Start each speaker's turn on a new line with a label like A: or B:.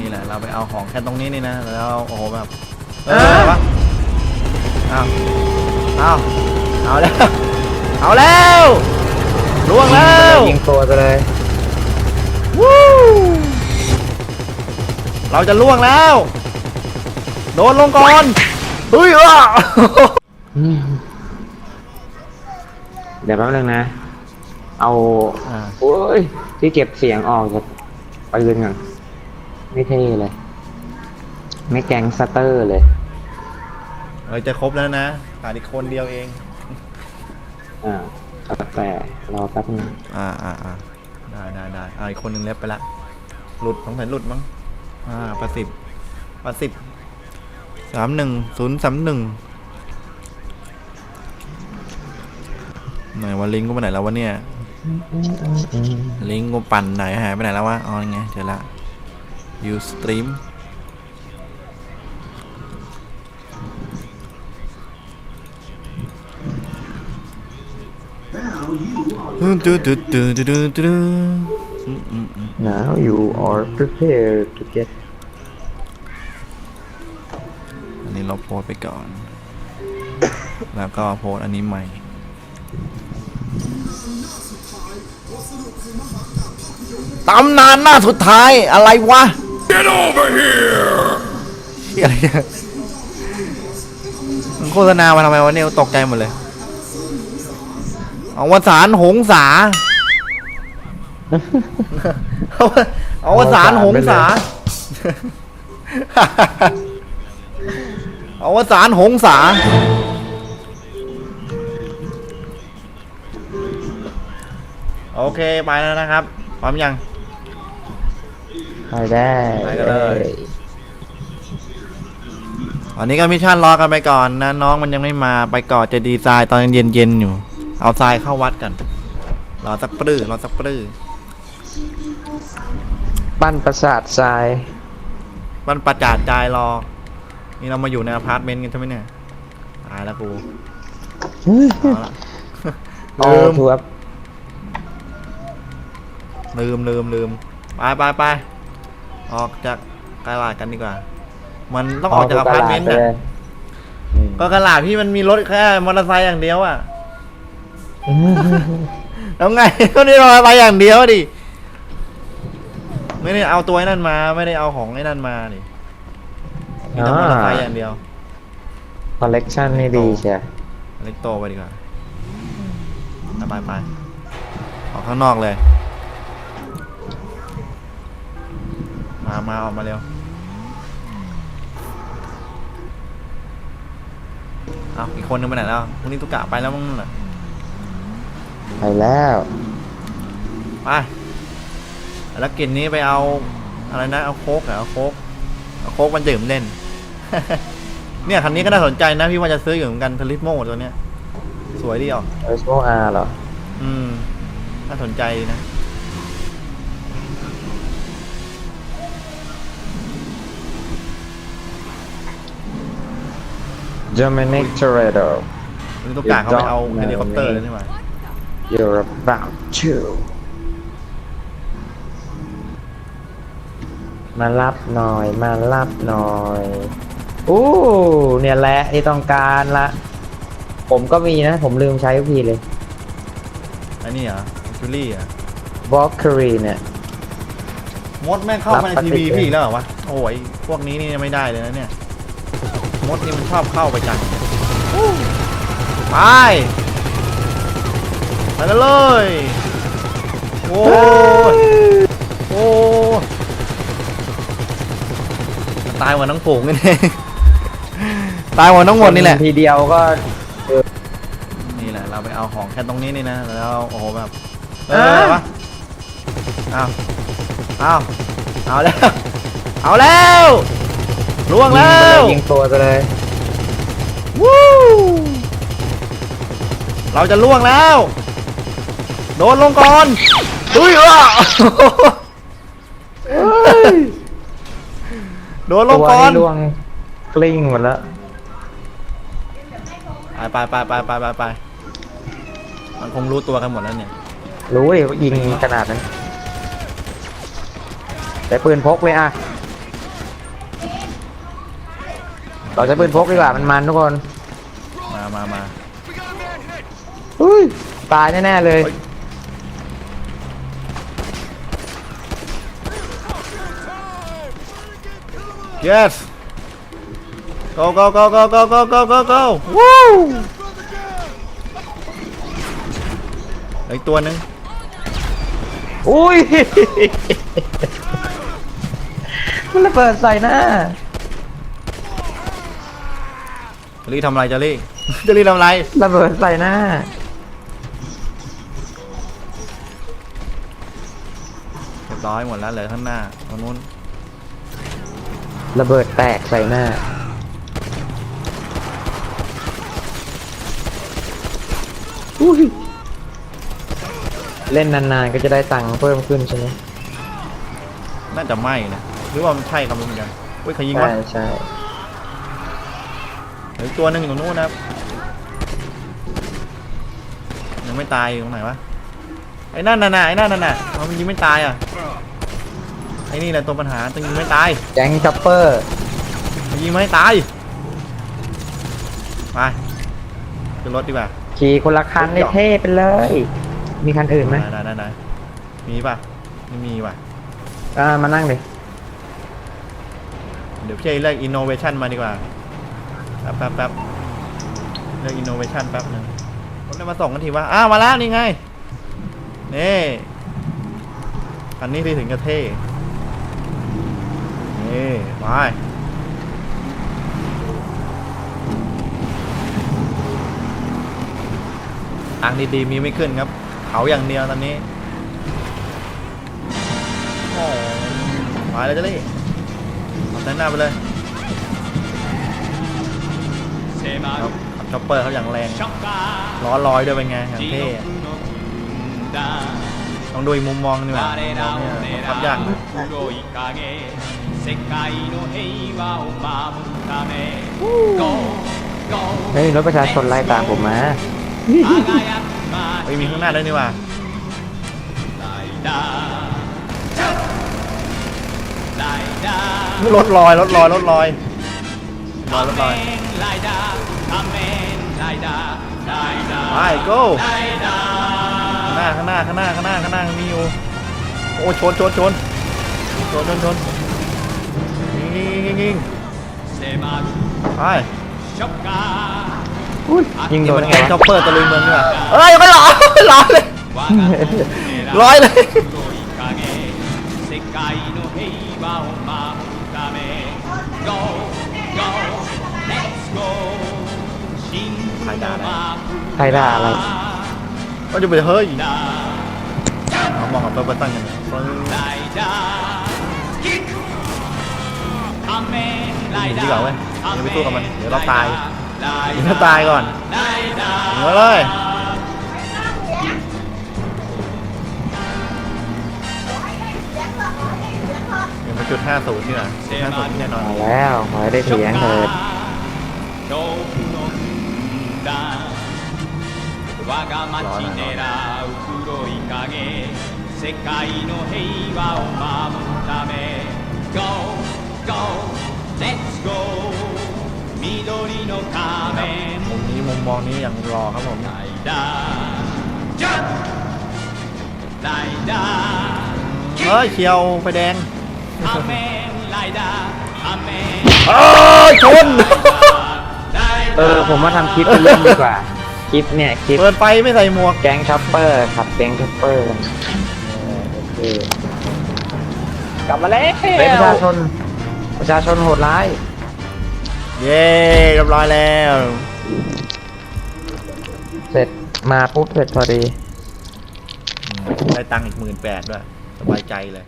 A: นี่แหละเราไปเอาของแค่ตรงนี้นี่นะแล้วโอ้โหแบบเอ
B: เอ
A: อ
B: อ
A: อะไรวะเอาเอาเอาแล้วเอาแล้วล่วงแล้ว
B: ยิงตัวไปเลย
A: วู้เราจะล่วงแล้ว โดนลงก่อนเฮ้ยอะ
B: เดี๋ยวแป๊บนึงนะ เอา
A: อ่า
B: โอ้ยที่เก็บเสียงออกจากปืนก่อน ไม่เท่เลย ไม่แก๊งสเตอร์เลย
A: เออจะครบแล้วนะขาดอีกคนเดียวเอง
B: อ่าแต่รอแป๊บนึง
A: อ่าอ่าอ่าได้ได้ได้อ่าอีกคนหนึ่งเล็บไปละ หลุดสงสัยหลุดมั้ง อ่าประสิบประสิบสามหนึ่งศูนย์สามหนึ่งไหนว่าลิงก์กูไปไหนแล้ววะเนี่ย ลิงก์กูปั่นไหนหายไปไหนแล้ววะ อ๋อยังไงเจอละ ยูสตรีมดูดูดูดูดูดูดูอืมอืมอืม
B: Now you are prepared to get
A: อันนี้เราโพสต์ไปก่อน แล้วก็โพสต์อันนี้ใหม่ ตำนานหน้าสุดท้ายอะไรวะ Get over here อะไรเนี่ยมันโฆษณามาทำไมวะเนี่ยตกใจหมดเลยเอาวสานหงสาเอาวสานหงสาเอาวสานหงสา โอเค ไปแล้วนะครับ พร้อมยัง
B: ไปได้
A: ไปกันเลยตอนนี้ก็มิชชั่นรอกันไปก่อนนะน้องมันยังไม่มาไปก่อนจะดีไซน์ตอนเย็นๆอยู่ เอาทรายเข้าวัดกันรอสักปลื้อรอสักปลื้อ
B: ปั้นประสาททราย
A: มันประจาดใจรอ นี่เรามาอยู่ในอพาร์ตเมนต์กันใช่ไหมเนี่ยตายแล้วกูเอาละ
B: โอ้
A: ลืม
B: ทัวบ
A: ลืมลืมลืมไปไปไป ออกจากกาลาดกันดีกว่า มันต้องออกจากอพาร์ตเมนต์
B: ไป
A: อะ
B: เลยอืม
A: ก็กาลาดพี่มันมีรถแค่มอเตอร์ไซค์อย่างเดียวอะแล้วไงก็นี่มอเตอร์ไซค์อย่างเดียวดิไม่ได้เอาตัวไอ้นั่นมา ไม่ได้เอาของไอ้นั่นมาดิมีแต่มอเตอร์ไซค์อย่างเดียว
B: คอลเลกชันนี่ดีใช่
A: เล็กโตไปดีกว่าไปไปไปออกข้างนอกเลย มามาออกมาเร็วเอาอีกคนนึงไปไหนแล้วพรุ่งนี้ตุกกะไปแล้วมั้งนั่นน่ะ
B: ไปแล้ว
A: ไปแล้วกินนี้ไปเอาอะไรนะเอาโค้กเหรอเอาโค้กเอาโค้กมันดื่มเล่น เนี่ยคันนี้ก็น่าสนใจนะพี่ว่าจะซื้ออยู่เหมือนกันทลิปโมตัวเนี้ย สวยดีออก
B: เอสโมอาร์เหรอ
A: อืม น่าสนใจดีนะ
B: เ e r m a n i c Toretto
A: วันนี้ตุกกะเขาไปเอาเฮลิคอปเตอร์เลยนี่หว่า
B: You're about to มารับหน่อย มารับหน่อยอู้เนี่ยแหละที่ต้องการละ ผมก็มีนะ ผมลืมใช้ทุกทีเลย
A: อันนี้เหรอจูลี่อะ
B: v a l k y r i e เนี่ย
A: มดแม่งเข้ามาใน
B: รับ
A: ที
B: ปฏิ
A: วี
B: เสธ
A: พี่อีกแล้วเหรอวะ โอ้ยพวกนี้นี่ไม่ได้เลยนะเนี่ย มดนี่มันชอบเข้าไปจังไปไปกันเลยโอ้ยโอ้ยตายหมดทั้งฝูงนี่เองตายหมดทั้งหมดนี่แหละ
B: ทีเดียวก็
A: นี่แหละเราไปเอาของแค่ตรงนี้นี่นะแล้วโอ้โหแบบเอ
B: อ่า
A: ออะไรวะเอาเอาเอาแล้วเอาแล้ว ล่วงแล้ว
B: ยิงตัวไปเลย
A: วู้เราจะล่วงแล้ว โดนลงก่อนดุยอะโดนล
B: ตั
A: ง
B: ว
A: ก่อน
B: นี่ล่วงกลิ้งหมดแล้ว
A: ไปไปไปไปไปไปไปมันคงรู้ตัวกันหมดแล้วเนี่ย
B: รู้ดิว่ายิงขนาดนั้นแต่ปืนพกเลยอะ เราใช้ปืนพกดีกว่ามันมันทุกคน
A: มามามา
B: อุ้ยตายแน่ๆเลย
A: เฮ้ย yes go go go go go go go go go วู้เหลืออีกตัวหนึ่ง
B: อุ้ย มันระเบิดใส่หน้า
A: จลี่ทำอะไรจลี่จลี่ทำอะไร
B: ระเบิดใส่หน้า
A: เรียบร้อยหมดแล้วเหลือข้างหน้าตรงนู้น
B: ระเบิดแตกใส่หน้า อุ้ย เล่นนานๆก็จะได้ตังค์เพิ่มขึ้นใช่ไหม
A: น่าจะไหม้นะหรือว่ามันใช่ครับเหมือนกันเฮ้ยใครยิง
B: ใช่
A: วะ
B: ใช่
A: เหลื ออีกตัวหนึงอยู่ตรงนู้นนะครับ ยังไม่ตายอยู่ตรงไหนวะ ไอ้นั่นน่ะน่ะไอ้นั่นน่ะน่ะทำไมมันยิงไม่ตายอะ ไอ้นี่แหละตัวปัญหาตึงยิงไม่ตาย
B: แก๊งช็อปเปอร์
A: มันยิงไม่ตาย ไปขึ้นรถดีกว่า
B: ขี่คนละคันได้เท่ไปเลย มีคันอื่นไหม
A: ได้ได้ได้มีป่ะไม่มีว่ะ
B: อ่ามานั่งเลย
A: เดี๋ยวพี่เลือก innovation มาดีกว่าแป๊บแป๊บแป๊บเลือก innovation แป๊บหนึ่งผมได้มาส่งกันทีว่าอ้าวมาแล้วนี่ไง นี่อันนี้ที่ถึงจะเท่นี่ไปทางดีๆมีไม่ขึ้นครับ เขาอย่างเดียวตอนนี้โอ้ไปแล้วจะเลยเอาแซงหน้าไปเลย ครับช็อปเปอร์เขาอย่างแรงล้อลอยด้วยเป็นไงอย่างเท่ต้องดูอีกมุมมองนี่งอะทับยาก
B: เฮ้ยรถประชาชนไล่ตามผมมา
A: ไปมีข้างหน้าได้วยนี่ว่ะรถลอยรถลอยรถลอย รอเรีอไป go ข้างหน้าข้างหน้าข้างหน้าข้างหน้าข้างหน้ามีอยู่โอ้ชนชนชนชนชนชนยิงยิงยิงไป
B: ยิงโดนไง
A: ช็อปเปอร์ตะลุยเมืองนี่ว่ะเอ้ยไม่หล่อหล่อเลยร้อยเลย
C: ใครด่าอะไร
B: ใครด่าอะไร
A: ก็จะไปเฮ้ยเอามองกับเปิดตั้งกันหนีดีกว่าเว้ยเดี๋ยวไปสู้กับมัน เดี๋ยวเราตาย เดี๋เราตายก่อนมาเลยเดี๋ยวมาจุด 50นี่แหละห้าศูนย์แน่นอน
B: แล้วขอใได้เสียงเถิด
C: 我が町狙う黒い影世界の平和を守るため Go Go Let's go 緑の仮面
A: มุมนี้มุมมองนี้อย่างรอครับผม
C: ライダージャンプライダー
A: เฮ้ยเชียวไฟแดง
C: 仮面ライダー仮面
A: เอ้ยชน
C: ライ
B: เอ
C: ダ
B: อ
C: ー
B: ผมมาทำคลิปเล่นดีกว่า คลิปเนี่ยคลิป
A: เปิดไฟไม่ใส่หมวก
B: แก๊งช็อปเปอร์ขับแก๊งช็อปเปอร์เออโอเคกลับมาแล้วเป็นประชาชนประชาชนโหดร้าย
A: เย้เรียบร้อยแล้ว
B: เสร็จมาปุ๊บเสร็จพอดี
A: ได้ตังค์อีกหมื่นแปดด้วย สบายใจเลย